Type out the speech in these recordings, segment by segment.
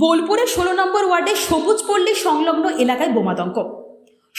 বোলপুরের ষোলো নম্বর ওয়ার্ডে সবুজ পল্লী সংলগ্ন এলাকায় বোমাতঙ্ক।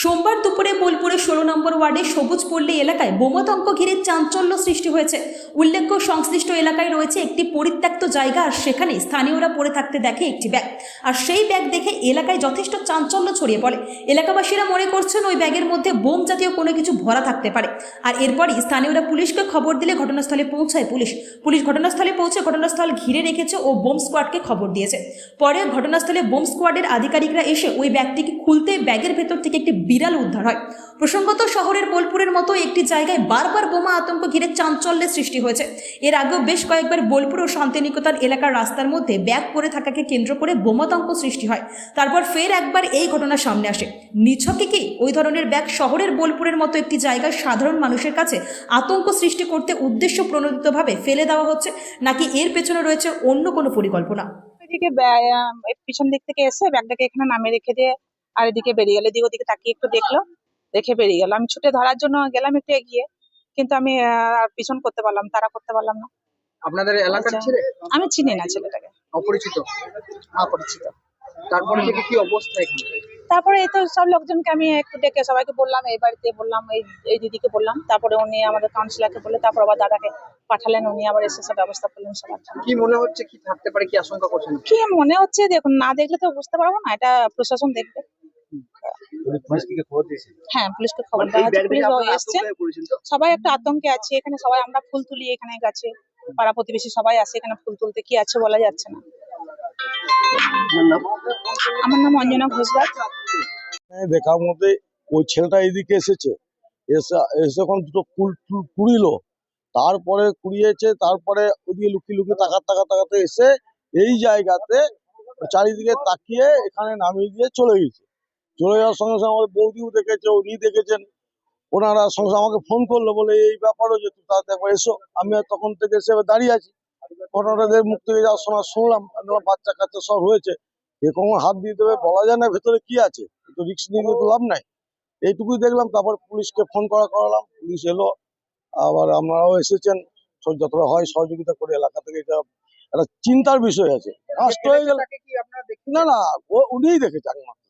সোমবার দুপুরে বোলপুরের ষোলো নম্বর ওয়ার্ডে সবুজ পল্লী এলাকায় বোমাতঙ্ক ঘিরে চাঞ্চল্য সৃষ্টি হয়েছে। উল্লেখ্য, সংশ্লিষ্ট এলাকায় রয়েছে একটি পরিত্যক্ত জায়গা আর সেখানে স্থানীয়রা পড়ে থাকতে দেখে একটি ব্যাগ। আর সেই ব্যাগ দেখে এলাকায় যথেষ্ট চাঞ্চল্য ছড়িয়ে পড়ে। এলাকাবাসীরা মনে করছেন ওই ব্যাগের মধ্যে বোম জাতীয় কোনো কিছু ভরা থাকতে পারে। আর এরপরই স্থানীয়রা পুলিশকে খবর দিলে ঘটনাস্থলে পৌঁছায় পুলিশ। পুলিশ ঘটনাস্থলে পৌঁছে ঘটনাস্থল ঘিরে রেখেছে ও বোম স্কোয়াডকে খবর দিয়েছে। পরে ঘটনাস্থলে বোম স্কোয়াডের আধিকারিকরা এসে ওই ব্যাগটিকে খুলতে ব্যাগের ভেতর থেকে একটি বিড়াল উদ্ধার হয়। প্রসঙ্গত শহরের বোলপুরের মতো একটি জায়গায় বারবার বোমা আতঙ্ক ঘিরে চাঞ্চল্যের সৃষ্টি হয়েছে। এর আগেও বেশ কয়েকবার বোলপুর ও শান্তিনিকেতন এলাকার রাস্তার মধ্যে ব্যাগ পড়ে থাকাকে কেন্দ্র করে বোমাতঙ্ক সৃষ্টি হয়। তারপর ফের একবার এই ঘটনা সামনে আসে। নিছকে কি ওই ধরনের ব্যাগ শহরের বোলপুরের মতো একটি জায়গায় সাধারণ মানুষের কাছে আতঙ্ক সৃষ্টি করতে উদ্দেশ্য প্রণোদিতভাবে ফেলে দেওয়া হচ্ছে, নাকি এর পেছনে রয়েছে অন্য কোনো পরিকল্পনা? এই পিছন দিক থেকে এসে ব্যাগটাকে এখানে নামে রেখে দিয়ে আর এদিকে বেরিয়ে গেল এদিকে ওদিকে তাকিয়ে একটু দেখল দেখে বেরিয়ে গেল। আমি ছুটে ধরার জন্য গেলাম একটু এগিয়ে কিন্তু আমি আর পিছন করতে পারলাম তারা করতে পারলাম না। আপনাদের এলাকার আচ্ছা। ছেলে? আমি চিনি না ছেলেটাকে। অপরিচিত? অপরিচিত। তারপরে থেকে কি অবস্থা এখানে? তারপরে এই তো সব লোকজনকে আমি একটু ডেকে সবাইকে বললাম এই বাড়িতে বললাম এই এই দিদিকে বললাম তারপরে উনি আমাদের কাউন্সিলরকে বলে তারপর আবার দাদাকে পাঠালেন উনি আবার এসে সব ব্যবস্থা করলেন সবার কি মনে হচ্ছে কি থাকতে পারে কি আশঙ্কা করছেন? কি মনে হচ্ছে দেখুন না দেখলে তো বুঝতে পারব না এটা প্রশাসন দেখবে। হ্যাঁ পুলিশকে খবর দেওয়া হচ্ছে পুলিশ এসছে। সবাই একটা আতঙ্কে আছে এখানে সবাই আমরা ফুল তুলি এখানে গাছে। পাড়া প্রতিবেশী সবাই আছে এখানে ফুল তুলতে কি আছে বলা যাচ্ছে না। আমার নাম অঞ্জনা ঘোষবাগ হ্যাঁ, দেখার মধ্যে ওই ছেলেটা এদিকে এসেছে। এসে এসে যখন দুটো কুল টুল কুড়িলো। তারপরে কুড়িয়েছে তারপরে ওদিকে লুকিয়ে লুকিয়ে তাকাতে তাকাতে তাকাতে এসে এই জায়গাতে চারিদিকে তাকিয়ে এখানে নামিয়ে দিয়ে চলে গেছে। চলে যাওয়ার সঙ্গে সঙ্গে আমাদের বৌদিও দেখেছে উনি দেখেছেন। ওনারা সঙ্গে আমাকে ফোন করল বলে এই ব্যাপারও যে তুমি তাড়াতাড়ি একবার এসো আমি আর তখন থেকে এসে দাঁড়িয়ে আছি। ঘটনাটাদের মুখ থেকে যাওয়ার সময় শুনলাম বাচ্চা কাচ্চা সব হয়েছে। এ কখন হাত দিয়ে দেবে বলা যায় না ভেতরে কি আছে। তো রিক্স নিয়ে তো লাভ নাই। এইটুকুই দেখলাম তারপর পুলিশকে ফোন করা করালাম। পুলিশ এলো আবার আপনারাও এসেছেন। যতটা হয় সহযোগিতা করে এলাকা থেকে এটা একটা চিন্তার বিষয় আছে। নষ্ট হয়ে গেল। না না উনিই দেখেছে একমাত্র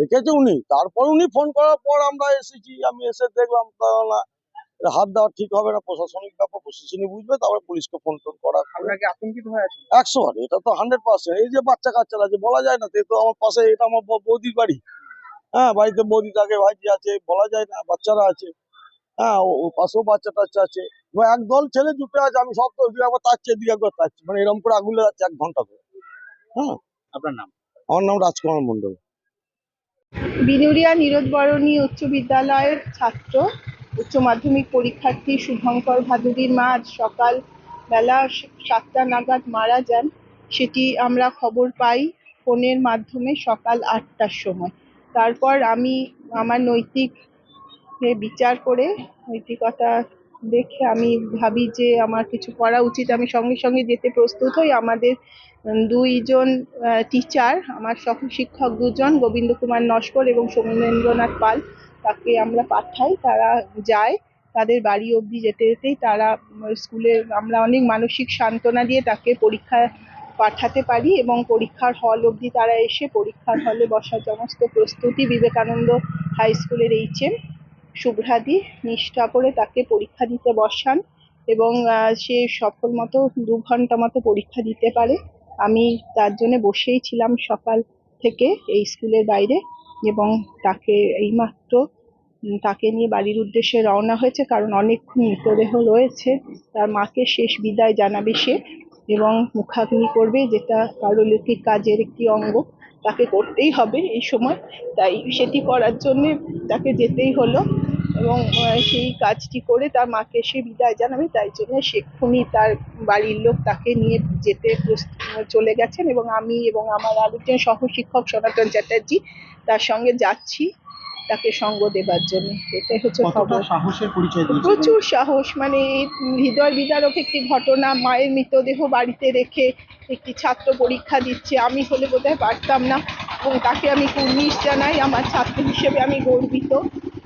দেখেছে উনি। তারপর উনি ফোন করার পর আমরা এসেছি আমি এসে দেখলাম না হাত দেওয়া ঠিক হবে না প্রশাসনিক ব্যাপার প্রশাসনিক বুঝবে তারপরে পুলিশকে ফোন টোন করা আতঙ্কিত হয়ে আছেন একশো এটা তো হান্ড্রেড পার্সেন্ট এই যে বাচ্চা কাচ্চারা আছে বলা যায় না তো আমার পাশে এটা আমার বৌদির বাড়ি। হ্যাঁ বাড়িতে বৌদি থাকে ভাইজি আছে বলা যায় না বাচ্চারা আছে। হ্যাঁ ও পাশেও বাচ্চা টাচ্চা আছে। একদল ছেলে জুটে আছে আমি সব তো একবার তাচ্ছি এদিকে একবার তাচ্ছি মানে এরকম করে আগুলে যাচ্ছে এক ঘণ্টা করে হ্যাঁ। আপনার নাম? আমার নাম রাজকুমার মন্ডল বিনুরিয়া নীরদবরণী উচ্চ বিদ্যালয়ের ছাত্র, উচ্চ মাধ্যমিক পরীক্ষার্থী শুভঙ্কর ভাদুরীর মা আজ সকাল বেলা সাতটা নাগাদ মারা যান। সেটি আমরা খবর পাই ফোনের মাধ্যমে সকাল আটটার সময়। তারপর আমি আমার নৈতিক বিচার করে নৈতিকতা দেখে আমি ভাবি যে আমার কিছু করা উচিত। আমি সঙ্গে সঙ্গে যেতে প্রস্তুত হই। আমাদের দুইজন টিচার আমার সহ, শিক্ষক দুজন গোবিন্দ কুমার নস্কর এবং সৌমেন্দ্রনাথ পাল, তাকে আমরা পাঠাই। তারা যায়। তাদের বাড়ি অবধি যেতে যেতেই তারা স্কুলে আমরা অনেক মানসিক সান্ত্বনা দিয়ে তাকে পরীক্ষা পাঠাতে পারি এবং পরীক্ষার হল অবধি তারা এসে পরীক্ষার হলে বসার সমস্ত প্রস্তুতি বিবেকানন্দ হাই স্কুলের এইচএম। শুভ্রাদি নিষ্ঠা করে তাকে পরীক্ষা দিতে বসান এবং সে সফল মতো দু ঘণ্টা মতো পরীক্ষা দিতে পারে। আমি তার জন্য বসেই ছিলাম সকাল থেকে এই স্কুলের বাইরে এবং তাকে এইমাত্র তাকে নিয়ে বাড়ির উদ্দেশ্যে রওনা হয়েছে কারণ অনেকক্ষণ মৃতদেহ রয়েছে। তার মাকে শেষ বিদায় জানাবে সে এবং মুখাগ্নি করবে যেটা পারলৌকিক কাজের একটি অঙ্গ। তাকে করতেই হবে এই সময়। তাই সেটি করার জন্যে তাকে যেতেই হলো। এবং সেই কাজটি করে তার মাকে সে বিদায় জানাবে তাই জন্য সেক্ষুনি তার বাড়ির লোক তাকে নিয়ে যেতে চলে গেছেন এবং আমি এবং আমার আরেকজন সহ শিক্ষক সনাতন চ্যাটার্জি তার সঙ্গে যাচ্ছি তাকে সঙ্গ দেবার জন্য। এটাই হচ্ছে খবর। সাহসের পরিচয় প্রচুর সাহস মানে হৃদয় বিদারক একটি ঘটনা মায়ের মৃতদেহ বাড়িতে রেখে একটি ছাত্র পরীক্ষা দিচ্ছে আমি হলে বোধহয় পারতাম না। এবং তাকে আমি কুর্নিশ জানাই, আমার ছাত্র হিসেবে আমি গর্বিত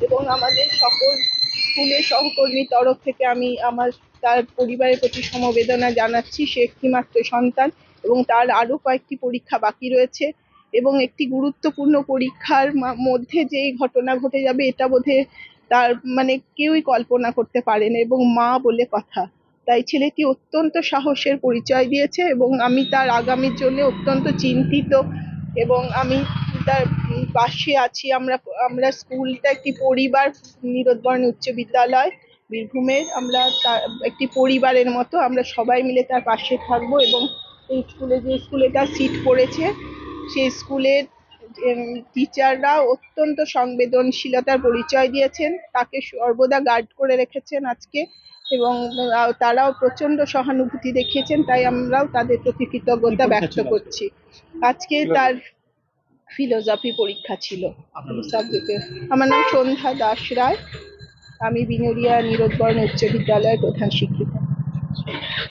এবং আমাদের সকল স্কুলের সহকর্মীর তরফ থেকে আমি আমার, তার পরিবারের প্রতি সমবেদনা জানাচ্ছি, সে একটিমাত্র সন্তান এবং তার আরও কয়েকটি পরীক্ষা বাকি রয়েছে এবং একটি গুরুত্বপূর্ণ পরীক্ষার মধ্যে যে ঘটনা ঘটে যাবে এটা বোধহয় তার মানে কেউই কল্পনা করতে পারে না এবং মা বলে কথা। তাই ছেলেটি অত্যন্ত সাহসের পরিচয় দিয়েছে এবং আমি তার আগামীর জন্য অত্যন্ত চিন্তিত এবং আমি তার পাশে আছি আমরা আমরা স্কুলটা একটি পরিবার নিরোধবর্ণ উচ্চ বিদ্যালয় বীরভূমের আমরা তার, একটি পরিবারের মতো আমরা সবাই মিলে তার পাশে থাকব এবং এই স্কুলে যে স্কুলে তার সিট পড়েছে, সেই স্কুলের টিচাররা অত্যন্ত সংবেদনশীলতার পরিচয় দিয়েছেন, তাকে সর্বদা গার্ড করে রেখেছেন আজকে। এবং তারাও প্রচণ্ড সহানুভূতি দেখিয়েছেন তাই আমরাও তাদের প্রতি কৃতজ্ঞতা ব্যক্ত করছি। আজকে তার ফিলোজফি পরীক্ষা ছিল। আমার নাম সন্ধ্যা দাস রায়। আমি বিনোরিয়া নিরোধবর্ণ উচ্চ বিদ্যালয়ের প্রধান শিক্ষিকা।